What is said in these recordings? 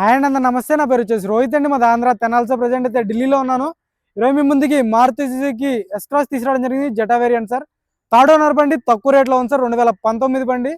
Hi అండి అందరు నమస్తే. నా పేరు వచ్చేసి రోహిత్ అండి. మా ఆంధ్ర తెనాల్సో ప్రజెంట్ అయితే ఢిల్లీలో ఉన్నాను. ఈరోజు మీ ముందుకి మారుతి సుజుకి ఎస్క్రాస్ తీసుకురావడం జరిగింది Zeta variant sir third owner బండి తక్కువ రేట్లో ఉంది సార్ రెండు వేల పంతొమ్మిది బండి.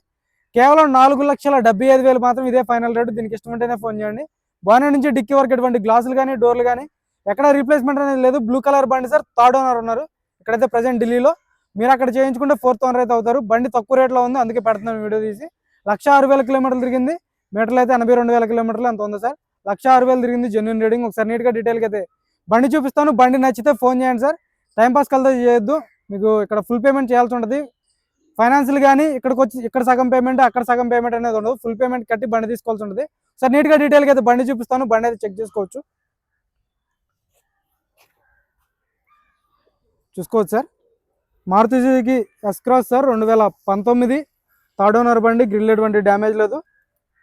కేవలం నాలుగు లక్షల డెబ్బై ఐదు వేలు మాత్రం ఇదే ఫైనల్ రేటు దీనికి ఇష్టం ఉంటేనే ఫోన్ చేయండి. బానే నుంచి డిక్కీ వరకు ఎటువంటి గ్లాసులు కానీ డోర్లు కానీ ఎక్కడ రీప్లేస్మెంట్ అనేది లేదు. బ్లూ కలర్ బండి సార్ థర్డ్ ఓనర్ ఉన్నారు. ఇక్కడైతే ప్రజెంట్ ఢిల్లీలో. మీరు అక్కడ చేయించుకుంటే ఫోర్త్ ఓనర్ అయితే అవుతారు. బండి తక్కువ రేట్లో ఉంది అందుకే పెడుతున్నాను వీడియో తీసి. లక్ష ఆరు వేల కిలోమీటర్లు తిరిగింది. మీటర్లు అయితే ఎనభై రెండు వేల కిలోమీటర్లు ఎంత ఉంది సార్? లక్ష ఆరు వేలు తిరిగింది జెన్యున్ రీడింగ్ ఒకసారి నీట్గా డీటెయిల్గా అయితే బండి చూపిస్తాను. బండి నచ్చితే ఫోన్ చేయండి సార్. టైం పాస్ కలితే చేయొద్దు. మీకు ఇక్కడ ఫుల్ పేమెంట్ చేయాల్సి ఉంటుంది. ఫైనాన్షియల్ కానీ ఇక్కడికి వచ్చి ఇక్కడ సగం పేమెంట్ అక్కడ సగం పేమెంట్ అనేది ఉండదు. ఫుల్ పేమెంట్ కట్టి బండి తీసుకోవాల్సి ఉంటుంది. సార్ నీట్గా డీటెయిల్గా అయితే బండి చూపిస్తాను. బండి అయితే చెక్ చేసుకోవచ్చు. చూసుకోవచ్చు sir. Maruti Suzuki S Cross sir రెండు వేల పంతొమ్మిది. థర్డ్ ఓనర్ బండి గ్రిల్ ఎటువంటి డ్యామేజ్ లేదు.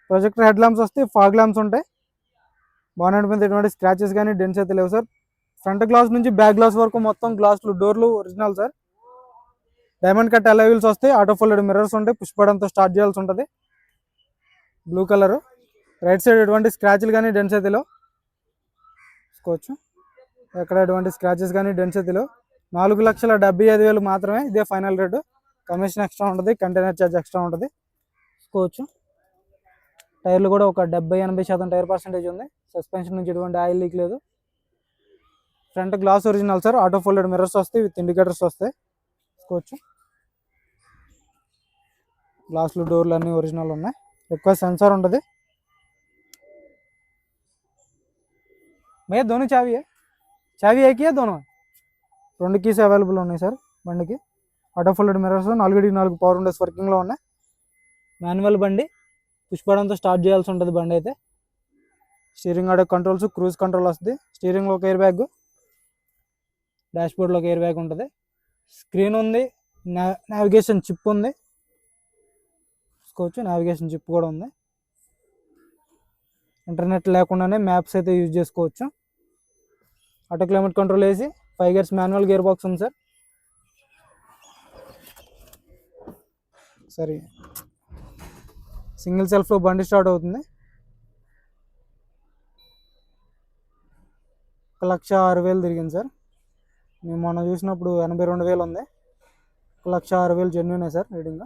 ప్రొజెక్టర్ హెడ్ ల్యాంప్స్ వస్తాయి ఫాగ్ ల్యాంప్స్ ఉంటాయి. బానెట్ మీద ఎటువంటి స్క్రాచెస్ కానీ డెన్స్ అయితే లేవు సార్. ఫ్రంట్ గ్లాస్ నుంచి బ్యాక్ గ్లాస్ వరకు మొత్తం గ్లాసులు డోర్లు original sir. Diamond cut alloy wheels వస్తాయి ఆటో ఫోల్డెడ్ మిర్రర్స్ ఉంటాయి. పుష్పడంతో స్టార్ట్ చేయాల్సి ఉంటుంది. బ్లూ కలర్ రైట్ సైడ్ ఎటువంటి స్క్రాచ్లు కానీ డెన్స్ అయితే లేవు. చూసుకోవచ్చు. ఎక్కడ ఎటువంటి స్క్రాచెస్ కానీ డెన్స్ అయితే లేవు. నాలుగు లక్షల డెబ్బై ఐదు వేలు మాత్రమే ఇదే ఫైనల్ రేటు కమిషన్ ఎక్స్ట్రా ఉంటుంది. కంటైనర్ ఛార్జ్ ఎక్స్ట్రా ఉంటుంది. చూసుకోవచ్చు. టైర్లు కూడా ఒక డెబ్బై ఎనభై శాతం టైర్ పర్సంటేజ్ ఉంది. సస్పెన్షన్ నుంచి ఎటువంటి ఆయిల్ లీక్ లేదు. Front glass original sir auto folded mirrors వస్తాయి. విత్ ఇండికేటర్స్ వస్తాయి. తీసుకోవచ్చు గ్లాసులు డోర్లు అన్నీ ఒరిజినల్ ఉన్నాయి. ఎక్కువ సెన్సార్ ఉంటుంది. మే ధోని చావి చావి ఏకియా దోను రెండు కీస్ అవైలబుల్ ఉన్నాయి సార్ బండికి. ఆటో ఫోల్డెడ్ మిర్రర్స్ నాలుగుడికి నాలుగు పవర్ ఉండేస్ వర్కింగ్లో ఉన్నాయి. మాన్యువల్ బండి. పుష్పడంతో స్టార్ట్ చేయాల్సి ఉంటుంది బండి అయితే. స్టీరింగ్ ఆడే కంట్రోల్స్ క్రూజ్ కంట్రోల్ వస్తుంది. స్టీరింగ్లో ఒక ఎయిర్ బ్యాగ్ డాష్బోర్డ్లో ఒక ఎయిర్ బ్యాగ్ ఉంటుంది. స్క్రీన్ ఉంది నావిగేషన్ చిప్ ఉంది. చూసుకోవచ్చు నావిగేషన్ చిప్ కూడా ఉంది. ఇంటర్నెట్ లేకుండానే మ్యాప్స్ అయితే యూజ్ చేసుకోవచ్చు. ఆటో క్లైమేట్ కంట్రోల్ వేసి five gears manual gear box ఉంది సార్ సరే సింగిల్ సెల్ఫ్లో బండి స్టార్ట్ అవుతుంది. ఒక లక్ష ఆరు వేలు తిరిగింది సార్. మేము మొన్న చూసినప్పుడు ఎనభై రెండు వేలు ఉంది. ఒక లక్ష ఆరు వేలు జెన్యునే సార్ రీడింగ్.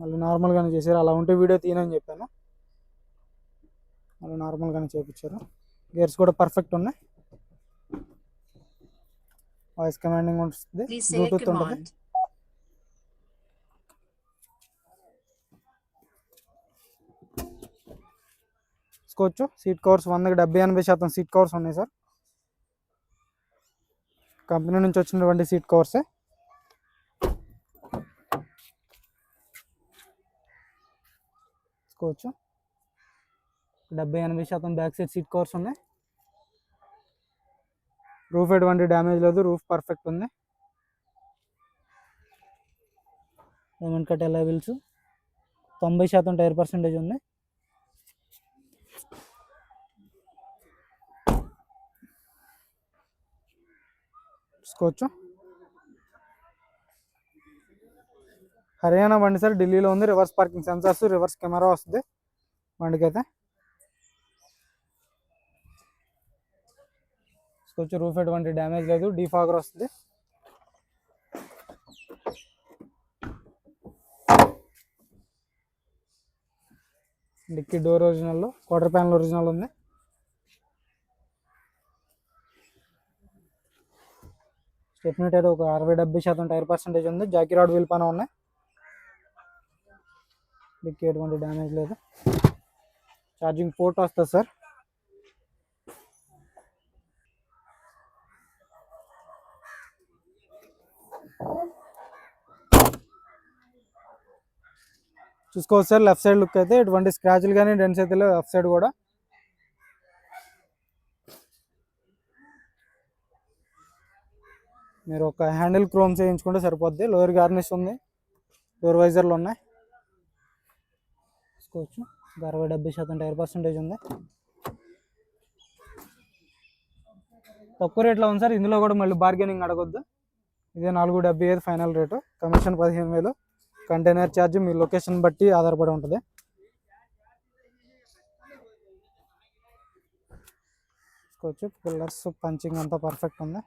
మళ్ళీ నార్మల్గానే చేశారు. అలా ఉంటే వీడియో తీయనని చెప్పాను. మళ్ళీ నార్మల్గానే చేయించారు గేర్స్ కూడా పర్ఫెక్ట్ ఉన్నాయి. వాయిస్ కమాండింగ్ ఉంటుంది బ్లూటూత్ ఉంటుంది. Command. తీసుకోవచ్చు. సీట్ కవర్స్ వందకి డెబ్బై ఎనభై శాతం సీట్ కవర్స్ ఉన్నాయి సార్. కంపెనీ నుంచి వచ్చినటువంటి సీట్ కవర్సే తీసుకోవచ్చు. డెబ్బై ఎనభై శాతం బ్యాక్ సైడ్ సీట్ కవర్స్ ఉన్నాయి. రూఫ్ ఎటువంటి డ్యామేజ్ లేదు. రూఫ్ పర్ఫెక్ట్ ఉంది. డైమండ్ కట్ ఎలా వీల్స్ తొంభై శాతం టైర్ పర్సెంటేజ్ ఉంది. చూసుకోవచ్చు. హర్యానా బండి సార్ ఢిల్లీలో ఉంది. Reverse parking sensors reverse camera వస్తుంది బండికి అయితే చూసుకోవచ్చు రూఫ్ ఎటువంటి డ్యామేజ్ లేదు. డీఫాగర్ వస్తుంది. డిక్కీ డోర్ ఒరిజినల్లో క్వార్టర్ ప్యానల్ ఒరిజినల్ ఉంది. స్టెప్నీ టైర్ ఒక అరవై డెబ్బై శాతం టైర్ పర్సంటేజ్ ఉంది. జాకీ రాడ్ వీల్ పైన ఉన్నాయి. మీకు ఎటువంటి డ్యామేజ్ లేదు. ఛార్జింగ్ పోర్ట్ వస్తుంది సార్. చూసుకోవచ్చు సార్ లెఫ్ట్ సైడ్ లుక్ అయితే ఎటువంటి స్క్రాచ్లు కానీ డెన్స్ అయితే లేదు లెఫ్ట్ సైడ్ కూడా మీరు ఒక హ్యాండిల్ క్రోమ్ చేయించుకుంటే సరిపోద్ది. లోయర్ గార్నిష్ ఉంది. డోర్ వైజర్లు ఉన్నాయి. తీసుకోవచ్చు. అరవై డెబ్బై శాతం టైర్ పర్సంటేజ్ ఉంది. తక్కువ రేట్లో ఉంది సార్. ఇందులో కూడా మళ్ళీ బార్గెనింగ్ అడగొద్దు. ఇదే నాలుగు డెబ్బై ఐదు ఫైనల్ రేటు. కమిషన్ పదిహేను వేలు. కంటైనర్ ఛార్జ్ మీ లొకేషన్ బట్టి ఆధారపడి ఉంటుంది. తీసుకోవచ్చు. పిల్లర్స్ పంచింగ్ అంతా పర్ఫెక్ట్ ఉంది.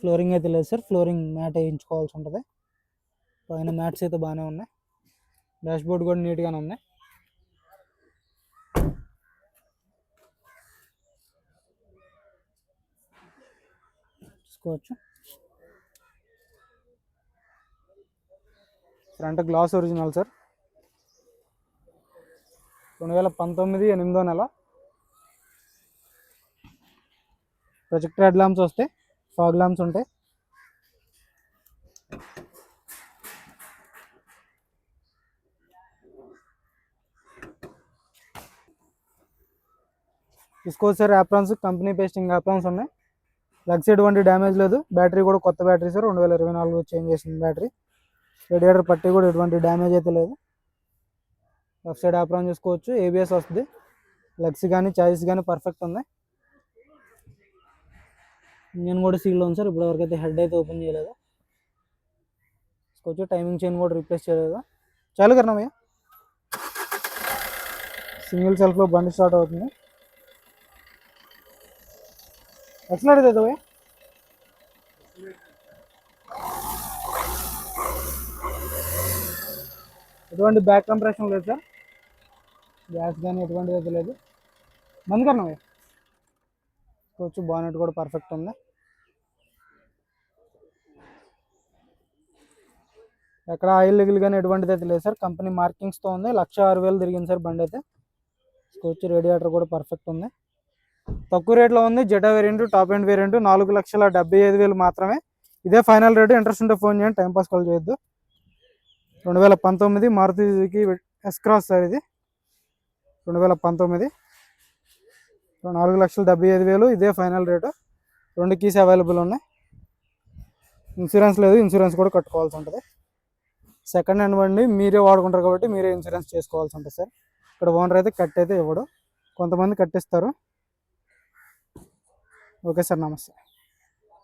ఫ్లోరింగ్ అయితే లేదు సార్. ఫ్లోరింగ్ మ్యాట్ వేయించుకోవాల్సి ఉంటుంది. పైన మ్యాట్స్ అయితే బాగానే ఉన్నాయి. డాష్ బోర్డ్ కూడా నీట్గానే ఉంది. చూసుకోవచ్చు. Front glass original sir. రెండు వేల పంతొమ్మిది ఎనిమిదో నెల. ప్రొజెక్టర్ హెడ్ ల్యాంప్స్ వస్తాయి ఫాగ్ లాంప్స్ ఉంటాయి. తీసుకోవచ్చు sir aprons company pasting aprons ఉన్నాయి. లెగ్ సైడ్ వంటి డ్యామేజ్ లేదు. బ్యాటరీ కూడా కొత్త బ్యాటరీ సార్. రెండు వేల ఇరవై నాలుగు చేంజ్ చేసింది బ్యాటరీ. రేడియేటర్ పట్టి కూడా ఎటువంటి డ్యామేజ్ అయితే లేదు. లెఫ్ట్ సైడ్ యాప్రాన్ చూసుకోవచ్చు. ఏబిఎస్ వస్తుంది. లెగ్స్ కానీ చాయిస్ కానీ పర్ఫెక్ట్ ఉంది ఇంజన్ కూడా సీల్ ఉంది సార్. ఇప్పటివరకు అయితే హెడ్ అయితే ఓపెన్ చేయలేదు. కొంచెం టైమింగ్ చైన్ కూడా రీప్లేస్ చేయలేదు. చాలు కరణమయ్య సింగిల్ సెల్ఫ్లో బండి స్టార్ట్ అవుతుంది. ఎక్సలెంట్ అయితే భయ్య ఎటువంటి బ్యాక్ కంప్రెషన్ లేదు సార్. గ్యాస్ కానీ ఎటువంటిది అయితే లేదు. మంది కన్నా చూసుకోవచ్చు బానెట్ కూడా పర్ఫెక్ట్ ఉంది. ఎక్కడ ఆయిల్ లిగిల్ కానీ ఎటువంటిది అయితే లేదు సార్. కంపెనీ మార్కింగ్స్తో ఉంది. లక్ష ఆరు వేలు తిరిగింది సార్ బండి అయితే. స్కోచ్ రేడియేటర్ కూడా పర్ఫెక్ట్ ఉంది. తక్కువ రేట్లో ఉంది. Zeta variant top end variant నాలుగు లక్షల డెబ్బై ఐదు వేలు మాత్రమే. ఇదే ఫైనల్ రేటు. ఇంట్రెస్ట్ ఉంటే ఫోన్ చేయండి. టైంపాస్ కాల్ చేయొద్దు. రెండు వేల పంతొమ్మిది మారుతికి ఎస్ క్రాస్ సార్ ఇది. రెండు వేల పంతొమ్మిది. నాలుగు లక్షల డెబ్బై ఐదు వేలు ఇదే ఫైనల్ రేటు. రెండు కీస్ అవైలబుల్ ఉన్నాయి. ఇన్సూరెన్స్ లేదు ఇన్సూరెన్స్ కూడా కట్టుకోవాల్సి ఉంటుంది. సెకండ్ హ్యాండ్ బండి మీరే వాడుకుంటారు కాబట్టి మీరే ఇన్సూరెన్స్ చేసుకోవాల్సి ఉంటుంది సార్. ఇక్కడ ఓనర్ అయితే కట్ అయితే ఇవ్వడు. కొంతమంది కట్టిస్తారు. ఓకే సార్ నమస్తే.